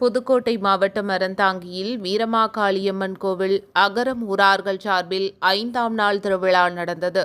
புதுக்கோட்டை மாவட்டம் அறந்தாங்கியில் வீரமாகாளியம்மன் கோவில் அகரம் ஊரார்கள் சார்பில் ஐந்தாம் நாள் திருவிழா நடந்தது.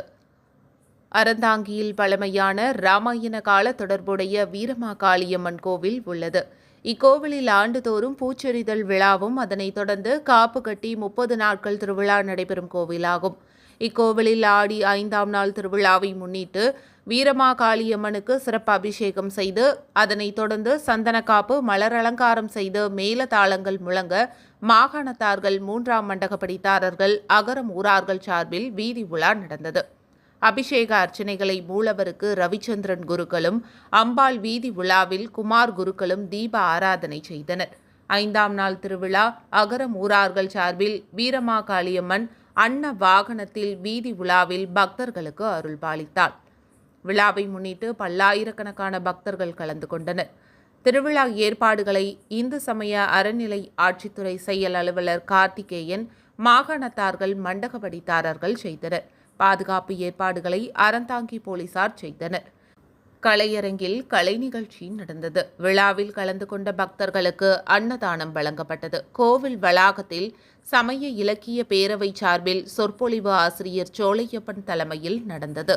அறந்தாங்கியில் பழமையான ராமாயண கால தொடர்புடைய வீரமாகாளியம்மன் கோவில் உள்ளது. இக்கோவிலில் ஆண்டுதோறும் பூச்செறிதல் விழாவும் அதனைத் தொடர்ந்து காப்பு கட்டி முப்பது நாட்கள் திருவிழா நடைபெறும் கோவிலாகும். இக்கோவிலில் ஆடி ஐந்தாம் நாள் திருவிழாவை முன்னிட்டு வீரமாகாளியம்மனுக்கு சிறப்பு அபிஷேகம் செய்து அதனைத் தொடர்ந்து சந்தனக்காப்பு மலர் அலங்காரம் செய்து மேலதாளங்கள் முழங்க மாகாணத்தார்கள் மூன்றாம் மண்டகப்படித்தாரர்கள் அகரம் ஊரார்கள் சார்பில் வீதி உலா நடந்தது. அபிஷேக அர்ச்சனைகளை மூலவருக்கு ரவிச்சந்திரன் குருக்களும் அம்பாள் வீதி விழாவில் குமார் குருக்களும் தீப ஆராதனை செய்தனர். ஐந்தாம் நாள் திருவிழா அகரம் ஊரார்கள் சார்பில் வீரமாகாளியம்மன் அன்ன வாகனத்தில் வீதி உலாவில் பக்தர்களுக்கு அருள் பாலித்தாள் விழாவை முன்னிட்டு பல்லாயிரக்கணக்கான பக்தர்கள் கலந்து கொண்டனர். திருவிழா ஏற்பாடுகளை இந்து சமய அறநிலை ஆட்சித்துறை செயல் அலுவலர் கார்த்திகேயன் மாகாணத்தார்கள் மண்டகப்படித்தாரர்கள் செய்தனர். பாதுகாப்பு ஏற்பாடுகளை அறந்தாங்கி போலீசார் செய்தனர். கலையரங்கில் கலை நிகழ்ச்சி நடந்தது. விழாவில் கலந்து கொண்ட பக்தர்களுக்கு அன்னதானம் வழங்கப்பட்டது. கோவில் வளாகத்தில் சமய இலக்கிய பேரவை சார்பில் சொற்பொழிவு ஆசிரியர் சோழையப்பன் தலைமையில் நடந்தது.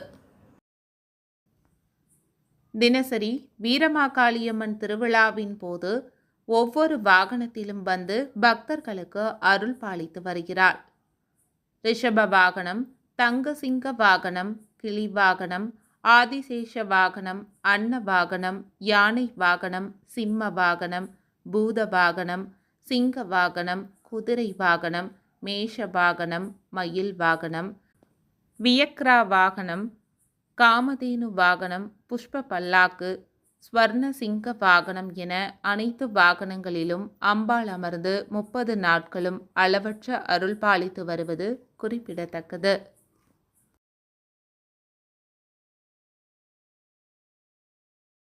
தினசரி வீரமாகாளியம்மன் திருவிழாவின் போது ஒவ்வொரு வாகனத்திலும் வந்து பக்தர்களுக்கு அருள் பாலித்து வருகிறாள் ரிஷப வாகனம் தங்கசிங்க வாகனம் கிளி வாகனம் ஆதிசேஷ வாகனம் அன்ன வாகனம் யானை வாகனம் சிம்ம வாகனம் பூத வாகனம் சிங்க வாகனம் குதிரை வாகனம் மேஷ வாகனம் மயில் வாகனம் வியக்ரா வாகனம் காமதேனு வாகனம் புஷ்ப பல்லாக்கு ஸ்வர்ண சிங்க வாகனம் என அனைத்து வாகனங்களிலும் அம்பாள் அமர்ந்து முப்பது நாட்களும் அளவற்ற அருள் பாலித்து வருவது குறிப்பிடத்தக்கது.